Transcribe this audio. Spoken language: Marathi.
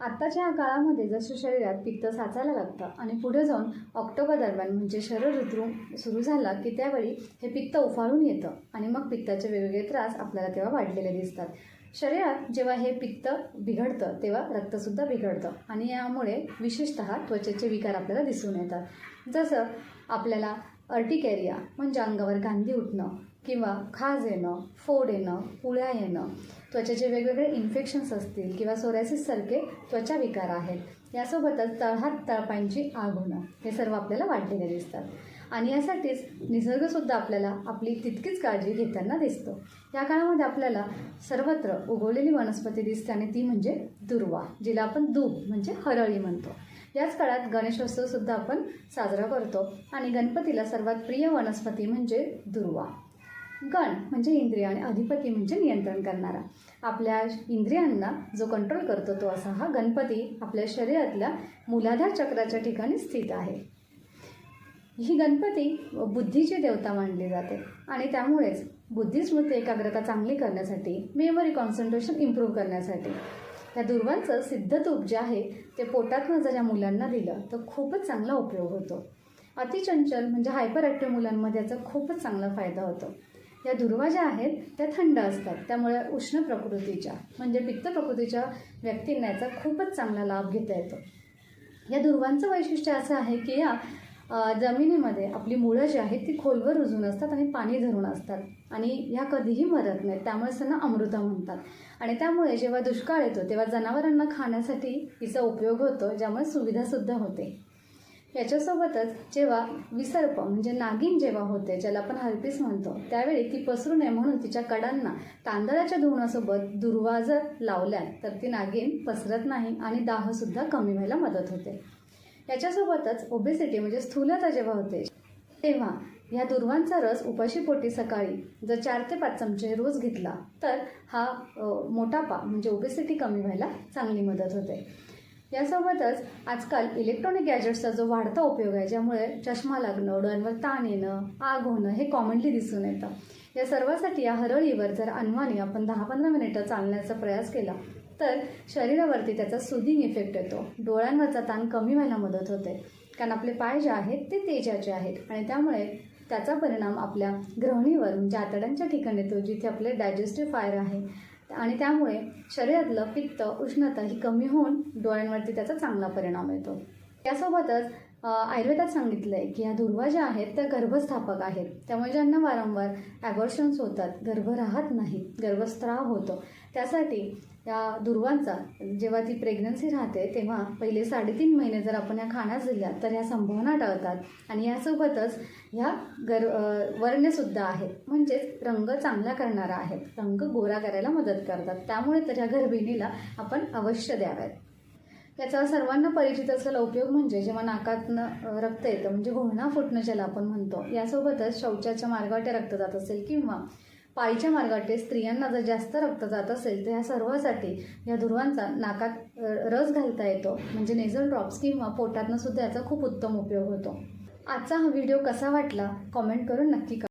आत्ताच्या या काळामध्ये जसं शरीरात पित्त साचायला लागतं आणि पुढे जाऊन ऑक्टोबर दरम्यान म्हणजे शरद ऋतू सुरू झाला की त्यावेळी हे पित्त उफाळून येतं आणि मग पित्ताचे वेगवेगळे त्रास आपल्याला तेव्हा वाढलेले दिसतात. शरीरात जेव्हा हे पित्त बिघडतं तेव्हा रक्तसुद्धा बिघडतं आणि यामुळे विशेषतः त्वचेचे विकार आपल्याला दिसून येतात. जसं आपल्याला अर्टिकॅरिया म्हणजे अंगावर गांधी उठणं किंवा खाज येणं फोड येणं पुळ्या येणं. त्वचेचे वेगवेगळे इन्फेक्शन्स असतील किंवा सोरायसिससारखे त्वचा विकार आहेत. यासोबतच तळहात तळपांची आग होणं. हे सर्व आपल्याला वाढलेले दिसतात. आणि यासाठीच निसर्गसुद्धा आपल्याला आपली तितकीच काळजी घेताना दिसतो. या काळामध्ये आपल्याला सर्वत्र उगवलेली वनस्पती दिसते आणि ती म्हणजे दुर्वा जिला आपण दूब म्हणजे हरळी म्हणतो. याच काळात गणेशोत्सवसुद्धा आपण साजरा करतो. आणि गणपतीला सर्वात प्रिय वनस्पती म्हणजे दुर्वा. गण म्हणजे इंद्रिय आणि अधिपती म्हणजे नियंत्रण करणारा. आपल्या इंद्रियांना जो कंट्रोल करतो तो असा हा गणपती आपल्या शरीरातल्या मूलाधार चक्राच्या ठिकाणी स्थित आहे. ही गणपती बुद्धीची देवता मानली जाते. आणि त्यामुळेच बुद्धी स्मृती एकाग्रता चांगली करण्यासाठी मेमरी कॉन्सन्ट्रेशन इम्प्रूव्ह करण्यासाठी त्या दुर्वांचं सिद्ध तूप जे आहे ते पोटातनं जर या मुलांना दिलं तर खूपच चांगला उपयोग होतो. अतिचंचल म्हणजे हायपर ॲक्टिव्ह मुलांमध्ये याचा खूपच चांगला फायदा होतो. या दुर्वा ज्या आहेत त्या थंड असतात. त्यामुळे उष्ण प्रकृतीच्या म्हणजे पित्त प्रकृतीच्या व्यक्तींना याचा खूपच चांगला लाभ घेता येतो. या दुर्वांचं वैशिष्ट्य असं आहे की या जमिनीमध्ये आपली मुळं जी आहेत ती खोलवर रुजून असतात आणि पाणी धरून असतात. आणि ह्या कधीही मरत नाहीत. त्यामुळे त्यांना अमृता म्हणतात. आणि त्यामुळे जेव्हा दुष्काळ येतो तेव्हा जनावरांना खाण्यासाठी हिचा उपयोग होतो ज्यामुळे सुविधासुद्धा होते. याच्यासोबतच जेव्हा विसर्प म्हणजे नागिन जेव्हा होते ज्याला आपण हर्पीस म्हणतो त्यावेळी ती पसरू नये म्हणून तिच्या कडांना तांदळाच्या धुवणासोबत दुर्वा जर लावल्या तर ती नागिन पसरत नाही आणि दाहसुद्धा कमी व्हायला मदत होते. याच्यासोबतच ओबेसिटी म्हणजे स्थूलता जेव्हा होते तेव्हा ह्या दुर्वांचा रस उपाशीपोटी सकाळी जर चार ते पाच चमचे रोज घेतला तर हा मोटापा म्हणजे ओबेसिटी कमी व्हायला चांगली मदत होते. यासोबतच आजकाल इलेक्ट्रॉनिक गॅजेट्सचा जो वाढता उपयोग आहे ज्यामुळे चष्मा लागणं डोळ्यांवर ताण येणं आग होणं हे कॉमनली दिसून येतं. या सर्वासाठी या हरळीवर जर अनवाणी आपण दहा पंधरा मिनिटं चालण्याचा प्रयास केला तर शरीरावरती त्याचा सुदिंग इफेक्ट येतो. डोळ्यांवरचा ताण कमी व्हायला मदत होते. कारण आपले पाय जे आहेत ते तेजाचे आहेत. आणि त्यामुळे त्याचा परिणाम आपल्या ग्रहणीवर म्हणजे आतड्यांच्या ठिकाणी येतो जिथे आपले डायजेस्टिव्ह फायर आहे आणि त्यामुळे शरीरातलं पित्त उष्णता ही कमी होऊन डोळ्यांवरती त्याचा चांगला परिणाम येतो. त्यासोबतच आयुर्वेदात सांगितलं आहे की ह्या दुर्वा ज्या आहेत त्या गर्भस्थापक आहेत. त्यामुळे ज्यांना वारंवार ॲबॉर्शन्स होतात गर्भ राहत नाही गर्भस्त्राव होतो. त्यासाठी या दुर्वांचा जेव्हा ती प्रेग्नन्सी राहते तेव्हा पहिले साडेतीन महिने जर आपण या खाण्यास दिल्या तर ह्या संभावना टळतात. आणि यासोबतच ह्या गर वर्णसुद्धा आहेत. म्हणजेच रंग चांगला करणारा आहेत. रंग गोरा करायला मदत करतात. त्यामुळे तर ह्या गर्भिणीला आपण अवश्य द्याव्यात. याचा सर्वांना परिचित असलेला उपयोग म्हणजे जेव्हा नाकातनं रक्त येतं म्हणजे घोळणा फुटणं ज्याला आपण म्हणतो यासोबतच शौचाच्या मार्गावाटे रक्त जात असेल किंवा पायीच्या मार्गावाटे स्त्रियांना जर जास्त रक्त जात असेल तर ह्या सर्वासाठी या दुर्वांचा नाकात रस घालता येतो. म्हणजे नेझल ड्रॉप्स किंवा पोटातनं सुद्धा याचा खूप उत्तम उपयोग होतो. आजचा हा व्हिडिओ कसा वाटला? कॉमेंट करून नक्की करा